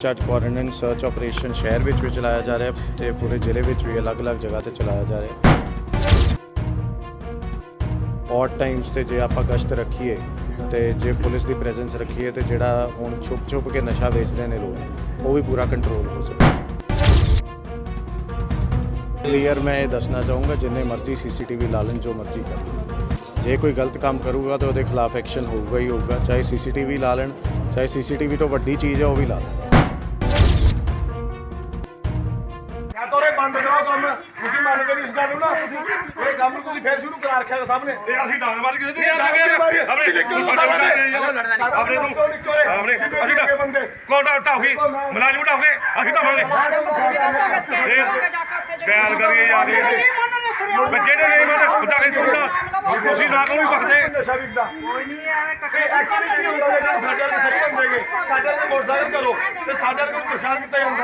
ਅੱਜ quarantine search operation ਸ਼ਹਿਰ ਵਿੱਚ ਵੀ ਚਲਾਇਆ ਜਾ ਰਿਹਾ ਹੈ ਤੇ ਪੂਰੇ ਜ਼ਿਲ੍ਹੇ ਵਿੱਚ ਵੀ ਅਲੱਗ-ਅਲੱਗ ਜਗ੍ਹਾ ਤੇ ਚਲਾਇਆ ਜਾ ਰਿਹਾ। ਹੈ ਔਡ ਟਾਈਮਸ ਤੇ ਜੇ ਆਪਾਂ ਗਸ਼ਤ ਰੱਖੀਏ ਤੇ ਜੇ ਪੁਲਿਸ ਦੀ ਪ੍ਰੈਜ਼ੈਂਸ ਰੱਖੀਏ ਤੇ ਜਿਹੜਾ ਹੁਣ ਛੁਪ-ਛੁਪ ਕੇ ਨਸ਼ਾ ਵੇਚਦੇ ਨੇ ਲੋਕ, ਉਹ ਵੀ ਪੂਰਾ ਕੰਟਰੋਲ ਹੋ ਸਕੇ ਕਲੀਅਰ ਮੈਂ ਇਹ ਦੱਸਣਾ ਚਾਹੂੰਗਾ, ਜਿੰਨੇ ਮਰਜ਼ੀ ਸੀਸੀਟੀਵੀ ਲਾ ਲੈਣ ਜੋ ਮਰਜ਼ੀ ਕਰ ਲੈਣ। ਜੇ ਕੋਈ ਗਲਤ ਕੰਮ ਕਰੂਗਾ ਤਾਂ ਉਹਦੇ ਖਿਲਾਫ ਐਕਸ਼ਨ ਹੋਊਗਾ ਹੀ ਹੋਊਗਾ, ਚਾਹੇ ਸੀਸੀਟੀਵੀ ਲਾ ਲੈਣ, ਚਾਹੇ ਸੀਸੀਟੀਵੀ ਤੋਂ ਵੱਡੀ ਚੀਜ਼ ਹੈ ਉਹ ਵੀ ਲਾ ਲੈਣ। ਕਰਾ ਰੱਖਿਆ ਸਾਹਮਣੇ। ਤੇ ਅਸੀਂ ਡਾਂਗ ਮਾਰ ਕੇ ਇਹ ਡਾਂਗ ਮਾਰੀ। ਆਪਣੇ ਸਾਡੇ ਤੇ? ਆਪਣੇ ਨੂੰ ਨਿੱਕੇ? ਆਪਣੇ ਅਸੀਂ ਨਿੱਕੇ ਬੰਦੇ? ਕੋਲ ਢਾਉਗੀ ਮਲਾਜਮ ਢਾਉਗੇ ਅਸੀਂ ਢਾਵਾਂਗੇ ਗੈਰ ਕਰੀਏ ਯਾਰ ਬੱਚੇ ਨੇ ਨਹੀਂ ਮੰਨ ਖੁਦਾ ਕੇ ਤੁਰਨਾ ਤੁਸੀਂ ਨਾ ਕੋਈ ਪਖਦੇ ਨਸ਼ਾ ਵਿਕਦਾ ਕੋਈ ਨਹੀਂ ਐਵੇਂ ਕੱਟੇ ਐਕਚੁਅਲੀ ਕੀ ਹੁੰਦਾ। ਜਿਹੜਾ ਸਾਡੇ ਵਰਗੇ ਸਹੀ ਬੰਦੇਗੇ ਸਾਡੇ ਵਰਗੇ ਮੋਟਰਸਾਈਕਲ ਕਰੋ। ਤੇ ਸਾਡੇ ਵਰਗੇ ਪ੍ਰਸ਼ਾਦ ਕੀਤਾ ਜਾਂਦਾ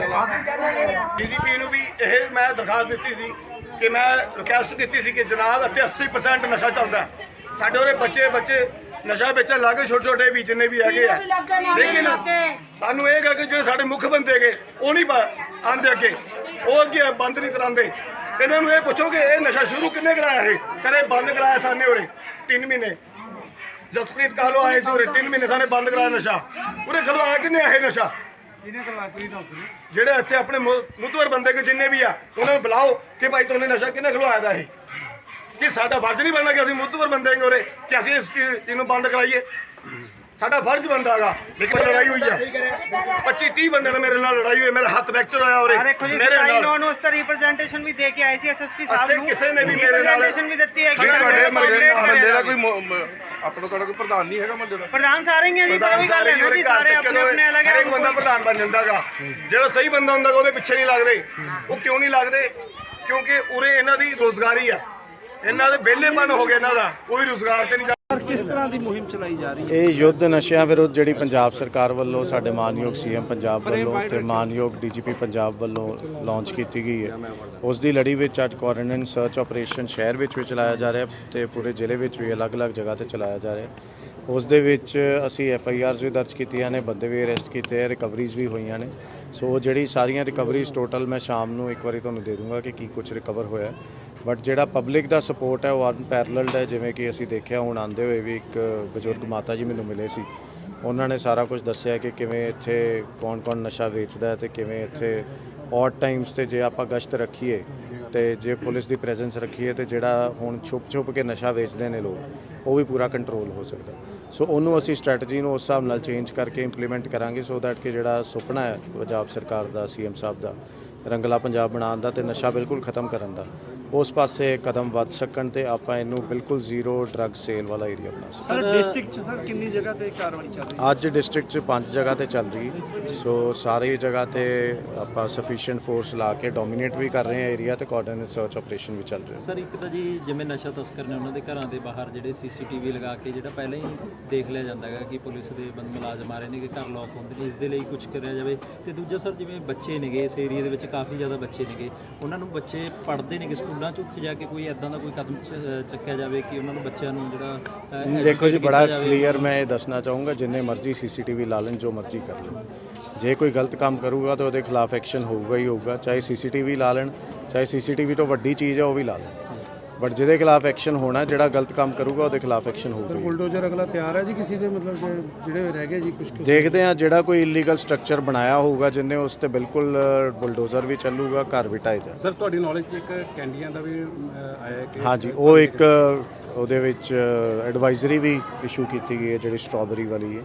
ਹੈਗਾ ਡੀਜੀਪੀ ਨੂੰ ਵੀ ਇਹ ਮੈਂ ਦਰਖਾਸਤ ਦਿੱਤੀ ਸੀ। ਕਿ ਮੈਂ ਰਿਕੁਐਸਟ ਕੀਤੀ ਸੀ ਕਿ ਜਨਾਬ ਇੱਥੇ 80% ਨਸ਼ਾ ਚੱਲਦਾ ਹੈ। ਸਾਡੇ ਉਰੇ ਬੱਚੇ ਬੱਚੇ ਨਸ਼ਾ ਵੇਚਣ ਲੱਗੇ ਛੋਟੇ ਛੋਟੇ ਵੀ ਜਿੰਨੇ ਵੀ ਹੈਗੇ ਆ। ਲੇਕਿਨ ਸਾਨੂੰ ਇਹ ਹੈਗਾ ਕਿ ਜਿਹੜੇ ਸਾਡੇ ਮੁੱਖ ਬੰਦੇ ਹੈਗੇ ਉਹ ਨਹੀਂ ਆਂਦੇ ਅੱਗੇ। ਉਹ ਅੱਗੇ ਬੰਦ ਨਹੀਂ ਕਰਾਉਂਦੇ। ਇਹਨਾਂ ਨੂੰ ਇਹ ਪੁੱਛੋ ਕਿ ਇਹ ਨਸ਼ਾ ਸ਼ੁਰੂ ਕਿੰਨੇ ਕਰਾਇਆ ਇਹ? ਕਰੇ ਬੰਦ ਕਰਾਇਆ ਸਾਨੇ ਉਰੇ 3 ਮਹੀਨੇ। ਜਸਪ੍ਰੀਤ ਕਾਲੋ ਆਏ ਸੀ ਉਰੇ 3 ਮਹੀਨੇ ਸਾਨੇ ਬੰਦ ਕਰਾਇਆ ਨਸ਼ਾ। ਉਰੇ ਖਲਵਾਇਆ ਕਿੰਨੇ ਇਹ ਨਸ਼ਾ? ਜਿਹੜੇ ਇੱਥੇ ਆਪਣੇ ਮੁ- ਮੁੱਤਵਰ ਬੰਦੇ ਕੋ ਜਿੰਨੇ ਵੀ ਆ ਉਹਨਾਂ ਨੂੰ ਬੁਲਾਓ ਕਿ ਭਾਈ ਤੁਹਾਨੂੰ ਨਸ਼ਾ ਕਿੰਨੇ ਖਲਵਾਇਆ ਦਾ ਇਹ? ਕਿ ਸਾਡਾ ਫਰਜ਼ ਨਹੀਂ ਬਣਨਾ ਕਿ ਅਸੀਂ ਮੁੱਤਵਰ ਬੰਦੇ ਹਾਂ ਉਰੇ ਕਿ ਅਸੀਂ ਇਸ ਚੀਜ਼ ਨੂੰ ਬੰਦ ਕਰਾਈਏ। ਸਾਡਾ ਫਰਜ਼ ਬਣਦਾ ਹੈਗਾ ਲੇਕਿਨ ਲੜਾਈ ਹੋਈ ਆ। 25 30 ਬੰਦੇ ਨਾਲ ਮੇਰੇ ਨਾਲ ਲੜਾਈ ਹੋਈ ਮੇਰਾ ਹੱਥ ਫ੍ਰੈਕਚਰ ਹੋਇਆ ਜੀ ਮੇਰੇ ਨਾਲ। ਨੌ ਨੂੰ ਉਸ ਦਾ ਰਿਪਰੈਜ਼ੈਂਟੇਸ਼ਨ ਵੀ ਦੇ ਕੇ ਆਏ ਸੀ ਐਸਐਸਪੀ ਸਾਹਿਬ ਨੂੰ। ਕਿਸੇ ਨੇ ਵੀ ਮੇਰੇ ਨਾਲ- ਰਿਪਰੈਜ਼ੈਂਟੇਸ਼ਨ ਵੀ ਦਿੱਤੀ ਹੈ ਕਿ ਤੁਹਾਡੇ ਬੰਦੇ ਦਾ ਕੋਈ ਆਪਣਾ ਤੁਹਾਡਾ ਕੋਈ ਪ੍ਰਧਾਨ ਨਹੀਂ ਹੈਗਾ ਮੰਦੇ ਦਾ। ਪ੍ਰਧਾਨ ਸਾਰੇ ਹੀ ਹੈ ਜੀ ਕੋਈ ਗੱਲ ਨਹੀਂ ਜੀ ਸਾਰੇ ਆਪਣੇ ਆਪਣੇ ਅਲੱਗ ਹਰੇਕ ਬੰਦਾ ਪ੍ਰਧਾਨ ਬਣ ਜਾਂਦਾਗਾ ਜਿਹੜਾ ਸਹੀ ਬੰਦਾ ਹੁੰਦਾ ਉਹਦੇ ਪਿੱਛੇ ਨਹੀਂ ਲੱਗਦੇ। ਉਹ ਕਿਉਂ ਨਹੀਂ ਲੱਗਦੇ? ਕਿਉਂਕਿ ਉਰੇ ਇਹਨਾਂ ਦੀ ਰੋਜ਼ਗਾਰੀ ਆ। ਇਹਨਾਂ ਦੇ ਵਿਹਲੇਪਨ ਹੋ ਗਿਆ ਇਹਨਾਂ ਦਾ ਕੋਈ ਰੋਜ਼ਗਾਰ ਤੇ ਨਹੀਂ ਕਿਸ ਤਰ੍ਹਾਂ ਦੀ ਮੁਹਿੰਮ ਚਲਾਈ ਜਾ ਰਹੀ ਹੈ? ਇਹ ਯੁੱਧ ਨਸ਼ਿਆਂ ਵਿਰੁੱਧ ਜਿਹੜੀ ਪੰਜਾਬ ਸਰਕਾਰ ਵੱਲੋਂ ਸਾਡੇ ਮਾਨਯੋਗ ਸੀਐਮ ਪੰਜਾਬ ਵੱਲੋਂ ਤੇ ਮਾਨਯੋਗ ਡੀਜੀਪੀ ਪੰਜਾਬ ਵੱਲੋਂ ਲਾਂਚ ਕੀਤੀ ਗਈ ਹੈ। ਉਸ ਦੀ ਲੜੀ ਵਿੱਚ ਅੱਜ ਕੁਆਰੰਟਾਈਨ ਸਰਚ ਆਪਰੇਸ਼ਨ ਸ਼ਹਿਰ ਵਿੱਚ ਵੀ ਚਲਾਇਆ ਜਾ ਰਿਹਾ ਹੈ ਤੇ ਪੂਰੇ ਜ਼ਿਲ੍ਹੇ ਵਿੱਚ ਵੀ ਅਲੱਗ-ਅਲੱਗ ਜਗ੍ਹਾ ਤੇ ਚਲਾਇਆ ਜਾ ਰਿਹਾ ਹੈ। ਉਸ ਦੇ ਵਿੱਚ ਅਸੀਂ ਐਫ ਆਈ ਆਰਸ ਵੀ ਦਰਜ ਕੀਤੀਆਂ ਨੇ ਬੰਦੇ ਵੀ ਅਰੈਸਟ ਕੀਤੇ ਆ ਰਿਕਵਰੀਜ਼ ਵੀ ਹੋਈਆਂ ਨੇ। ਸੋ ਜਿਹੜੀ ਸਾਰੀਆਂ ਰਿਕਵਰੀਜ਼ ਟੋਟਲ ਮੈਂ ਸ਼ਾਮ ਨੂੰ ਇੱਕ ਵਾਰੀ ਤੁਹਾਨੂੰ ਦੇ ਦੂੰਗਾ ਕਿ ਕੀ ਕੁਝ ਰਿਕਵਰ ਹੋਇਆ ਬਟ ਜਿਹੜਾ ਪਬਲਿਕ ਦਾ ਸਪੋਰਟ ਹੈ, ਉਹ ਅਨਪੈਰਲਡ ਹੈ। ਜਿਵੇਂ ਕਿ ਅਸੀਂ ਦੇਖਿਆ, ਹੁਣ ਆਂਦੇ ਹੋਏ ਵੀ ਇੱਕ ਬਜ਼ੁਰਗ ਮਾਤਾ ਜੀ ਮੈਨੂੰ ਮਿਲੇ ਸੀ। ਉਹਨਾਂ ਨੇ ਸਾਰਾ ਕੁਝ ਦੱਸਿਆ ਕਿ ਕਿਵੇਂ ਇੱਥੇ ਕੌਣ-ਕੌਣ ਨਸ਼ਾ ਵੇਚਦਾ ਹੈ ਤੇ ਕਿਵੇਂ ਇੱਥੇ ਔਡ ਟਾਈਮਸ ਤੇ ਜੇ ਆਪਾਂ ਗਸ਼ਤ ਰੱਖੀਏ ਤੇ ਜੇ ਪੁਲਿਸ ਦੀ ਪ੍ਰੈਜ਼ੈਂਸ ਰੱਖੀਏ ਤੇ ਜਿਹੜਾ ਹੁਣ ਛੁਪ-ਛੁਪ ਕੇ ਨਸ਼ਾ ਵੇਚਦੇ ਨੇ ਲੋਕ, ਉਹ ਵੀ ਪੂਰਾ ਕੰਟਰੋਲ ਹੋ ਸਕਦਾ। ਸੋ ਉਹਨੂੰ ਅਸੀਂ ਸਟ੍ਰੈਟਜੀ ਨੂੰ ਉਸ ਹਿਸਾਬ ਨਾਲ ਚੇਂਜ ਕਰਕੇ ਇੰਪਲੀਮੈਂਟ ਕਰਾਂਗੇ ਸੋ ਦੈਟ ਕਿ ਜਿਹੜਾ ਸੁਪਨਾ ਹੈ ਪੰਜਾਬ ਸਰਕਾਰ ਦਾ ਸੀਐਮ ਸਾਹਿਬ ਦਾ, ਰੰਗਲਾ ਪੰਜਾਬ ਬਣਾਉਣ ਦਾ ਤੇ ਨਸ਼ਾ ਬਿਲਕੁਲ ਖਤਮ ਕਰਨ ਦਾ। ਉਸ ਪਾਸੇ ਕਦਮ ਵੱਧ ਸਕਣ ਤੇ ਆਪਾਂ ਇਹਨੂੰ ਬਿਲਕੁਲ ਜ਼ੀਰੋ ਡਰੱਗ ਸੇਲ ਵਾਲਾ ਏਰੀਆ ਬਣਾ ਸਕੀਏ ਸਰ ਡਿਸਟ੍ਰਿਕਟ ਚ ਸਰ ਕਿੰਨੀ ਜਗ੍ਹਾ ਤੇ ਕਾਰਵਾਈ ਚੱਲ ਰਹੀ ਅੱਜ ਡਿਸਟ੍ਰਿਕਟ 'ਚ ਪੰਜ ਜਗ੍ਹਾ ਤੇ ਚੱਲ ਰਹੀ ਹੈ। ਸੋ ਸਾਰੀ ਜਗ੍ਹਾ ਤੇ ਆਪਾਂ ਸਫੀਸ਼ੀਐਂਟ ਫੋਰਸ ਲਾ ਕੇ ਡੋਮੀਨੇਟ ਵੀ ਕਰ ਰਹੇ ਹਾਂ ਏਰੀਆ ਤੇ ਕੋਆਰਡੀਨੇਟ ਸਰਚ ਆਪਰੇਸ਼ਨ ਵੀ ਚੱਲ ਰਿਹਾ ਸਰ ਇੱਕ ਤਾਂ ਜੀ ਜਿਵੇਂ ਨਸ਼ਾ ਤਸਕਰ ਨੇ ਉਹਨਾਂ ਦੇ ਘਰਾਂ ਦੇ ਬਾਹਰ ਜਿਹੜੇ ਸੀਸੀਟੀਵੀ ਲਗਾ ਕੇ ਜਿਹੜਾ ਪਹਿਲਾਂ ਹੀ ਦੇਖ ਲਿਆ ਜਾਂਦਾ ਹੈਗਾ ਕਿ ਪੁਲਿਸ ਦੇ ਬੰਦ ਮੁਲਾਜ਼ਮ ਆ ਰਹੇ ਨੇ ਕਿ ਘਰ ਲੋਕ ਹੁੰਦੇ ਨੇ ਇਸ ਦੇ ਲਈ ਕੁਝ ਕਰਿਆ ਜਾਵੇ। ਤੇ ਦੂਜਾ ਸਰ ਜਿਵੇਂ ਬੱਚੇ ਨੇਗੇ ਇਸ ਏਰੀਆ ਦੇ ਵਿੱਚ ਕਾਫੀ ਜ਼ਿਆਦਾ ਬੱਚੇ ਨੇਗੇ ਉਹਨਾਂ ਨੂੰ ਬੱਚੇ ਪੜ੍ਹਦੇ ਨੇਗੇ ਸਕੂਲਾਂ 'ਚ ਉੱਥੇ ਜਾ ਕੇ ਕੋਈ ਐਦਾਂ ਦਾ ਕੋਈ ਕਦਮ ਚੱਕਿਆ ਜਾਵੇ ਕਿ ਉਹਨਾਂ ਨੂੰ ਬੱਚਿਆਂ ਨੂੰ ਜਿਹੜਾ ਦੇਖੋ ਜੀ ਬੜਾ। ਕਲੀਅਰ ਮੈਂ ਇਹ ਦੱਸਣਾ ਚਾਹੂੰਗਾ ਜਿੰਨੇ ਮਰਜ਼ੀ ਸੀਸੀਟੀਵੀ ਲਾ ਲੈਣ ਜੋ ਮਰਜ਼ੀ ਕਰ ਲੈਣ ਜੇ ਕੋਈ ਗਲਤ ਕੰਮ ਕਰੂਗਾ ਤਾਂ ਉਹਦੇ ਖਿਲਾਫ ਐਕਸ਼ਨ ਹੋਊਗਾ ਹੀ ਹੋਊਗਾ ਚਾਹੇ ਸੀਸੀਟੀਵੀ ਲਾ ਲੈਣ ਚਾਹੇ ਸੀਸੀਟੀਵੀ ਤੋਂ ਵੱਡੀ ਚੀਜ਼ ਹੈ ਉਹ ਵੀ ਲਾ ਲੈਣ ਬਟ ਜਿਹਦੇ ਖਿਲਾਫ ਐਕਸ਼ਨ ਹੋਣਾ ਜਿਹੜਾ ਗਲਤ ਕੰਮ ਕਰੂਗਾ ਉਹਦੇ ਖਿਲਾਫ ਐਕਸ਼ਨ ਹੋਊਗਾ। ਬੁਲਡੋਜ਼ਰ ਅਗਲਾ ਤਿਆਰ ਹੈ ਜੀ ਕਿਸੇ ਦੇ ਮਤਲਬ ਜਿਹੜੇ ਰਹਿ ਗਏ ਜੀ ਕੁਝ ਦੇਖਦੇ ਆ ਜਿਹੜਾ ਕੋਈ ਇਲੀਗਲ ਸਟਰਕਚਰ ਬਣਾਇਆ ਹੋਊਗਾ ਜਿੰਨੇ ਉਸ ਤੇ ਬਿਲਕੁਲ ਬੁਲਡੋਜ਼ਰ ਵੀ ਚੱਲੂਗਾ ਘਰ ਵੀ ਢਾਈ ਦਾ ਸਰ ਤੁਹਾਡੀ ਨੌਲੇਜ 'ਚ ਇੱਕ ਕੈਂਡੀਆਂ ਦਾ ਵੀ ਆਇਆ ਹੈ ਕਿ ਹਾਂਜੀ ਉਹ ਇੱਕ ਉਹਦੇ ਵਿੱਚ ਐਡਵਾਈਜ਼ਰੀ ਵੀ ਇਸ਼ੂ ਕੀਤੀ ਗਈ ਹੈ ਜਿਹੜੀ ਸਟ੍ਰਾਬੇਰੀ ਵਾਲੀ ਹੈ।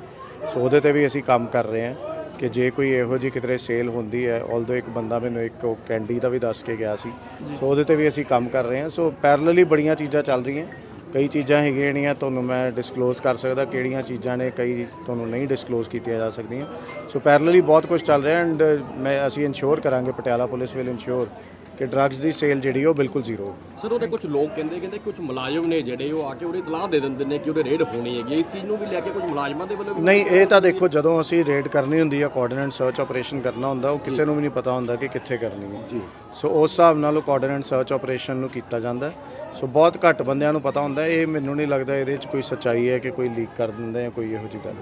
ਸੋ ਉਹਦੇ ਤੇ ਵੀ ਅਸੀਂ ਕੰਮ ਕਰ ਰਹੇ ਹਾਂ। ਕਿ ਜੇ ਕੋਈ ਇਹੋ ਜਿਹੀ ਕਿਧਰੇ ਸੇਲ ਹੁੰਦੀ ਹੈ ਆਲਦੋ ਇੱਕ ਬੰਦਾ ਮੈਨੂੰ ਇੱਕ ਉਹ ਕੈਂਡੀ ਦਾ ਵੀ ਦੱਸ ਕੇ ਗਿਆ ਸੀ ਸੋ ਉਹਦੇ ਤੇ ਵੀ ਅਸੀਂ ਕੰਮ ਕਰ ਰਹੇ ਹਾਂ। ਸੋ ਪੈਰਲਲੀ ਬੜੀਆਂ ਚੀਜ਼ਾਂ ਚੱਲ ਰਹੀਆਂ। ਕਈ ਚੀਜ਼ਾਂ ਹੈਗੀਆਂ ਜਿਹੜੀਆਂ ਤੁਹਾਨੂੰ ਮੈਂ ਡਿਸਕਲੋਜ਼ ਕਰ ਸਕਦਾ ਕਿਹੜੀਆਂ ਚੀਜ਼ਾਂ ਨੇ ਕਈ ਤੁਹਾਨੂੰ ਨਹੀਂ ਡਿਸਕਲੋਜ਼ ਕੀਤੀਆਂ ਜਾ ਸਕਦੀਆਂ। ਸੋ ਪੈਰਲਲੀ ਬਹੁਤ ਕੁਝ ਚੱਲ ਰਿਹਾ ਐਂਡ ਮੈਂ ਅਸੀਂ ਇਨਸ਼ੋਰ ਕਰਾਂਗੇ ਪਟਿਆਲਾ ਪੁਲਿਸ ਵਿਲ ਇਨਸ਼ੋਰ ਕਿ ਡਰੱਗਸ ਦੀ ਸੇਲ ਜਿਹੜੀ ਉਹ ਬਿਲਕੁਲ ਜ਼ੀਰੋ ਹੋਵੇ ਸਰ ਉਹਦੇ ਕੁਝ ਲੋਕ ਕਹਿੰਦੇ ਕਹਿੰਦੇ ਕੁਝ ਮੁਲਾਜ਼ਮ ਨੇ ਜਿਹੜੇ ਉਹ ਆ ਕੇ ਉਹਦੇ ਇਤਲਾਹ ਦੇ ਦਿੰਦੇ ਨੇ ਕਿ ਉਹਦੇ ਰੇਡ ਹੋਣੀ ਹੈਗੀ। ਇਸ ਚੀਜ਼ ਨੂੰ ਵੀ ਲੈ ਕੇ ਕੁਝ ਮੁਲਾਜ਼ਮਾਂ ਦੇ ਵੱਲੋਂ ਨਹੀਂ ਇਹ ਤਾਂ ਦੇਖੋ ਜਦੋਂ ਅਸੀਂ ਰੇਡ ਕਰਨੀ ਹੁੰਦੀ ਹੈ ਕੋਆਰਡੀਨੇਟ ਸਰਚ ਆਪਰੇਸ਼ਨ ਕਰਨਾ ਹੁੰਦਾ ਉਹ ਕਿਸੇ ਨੂੰ ਵੀ ਨਹੀਂ ਪਤਾ ਹੁੰਦਾ ਕਿ ਕਿੱਥੇ ਕਰਨੀ ਹੈ ਜੀ ਸੋ ਉਸ ਹਿਸਾਬ ਨਾਲ ਉਹ ਕੋਆਰਡੀਨੇਟ ਸਰਚ ਆਪਰੇਸ਼ਨ ਨੂੰ ਕੀਤਾ ਜਾਂਦਾ। ਸੋ ਬਹੁਤ ਘੱਟ ਬੰਦਿਆਂ ਨੂੰ ਪਤਾ ਹੁੰਦਾ। ਇਹ ਮੈਨੂੰ ਨਹੀਂ ਲੱਗਦਾ ਇਹਦੇ 'ਚ ਕੋਈ ਸੱਚਾਈ ਹੈ ਕਿ ਕੋਈ ਲੀਕ ਕਰ ਦਿੰਦੇ ਆ ਕੋਈ ਇਹੋ ਜਿਹੀ ਗੱਲ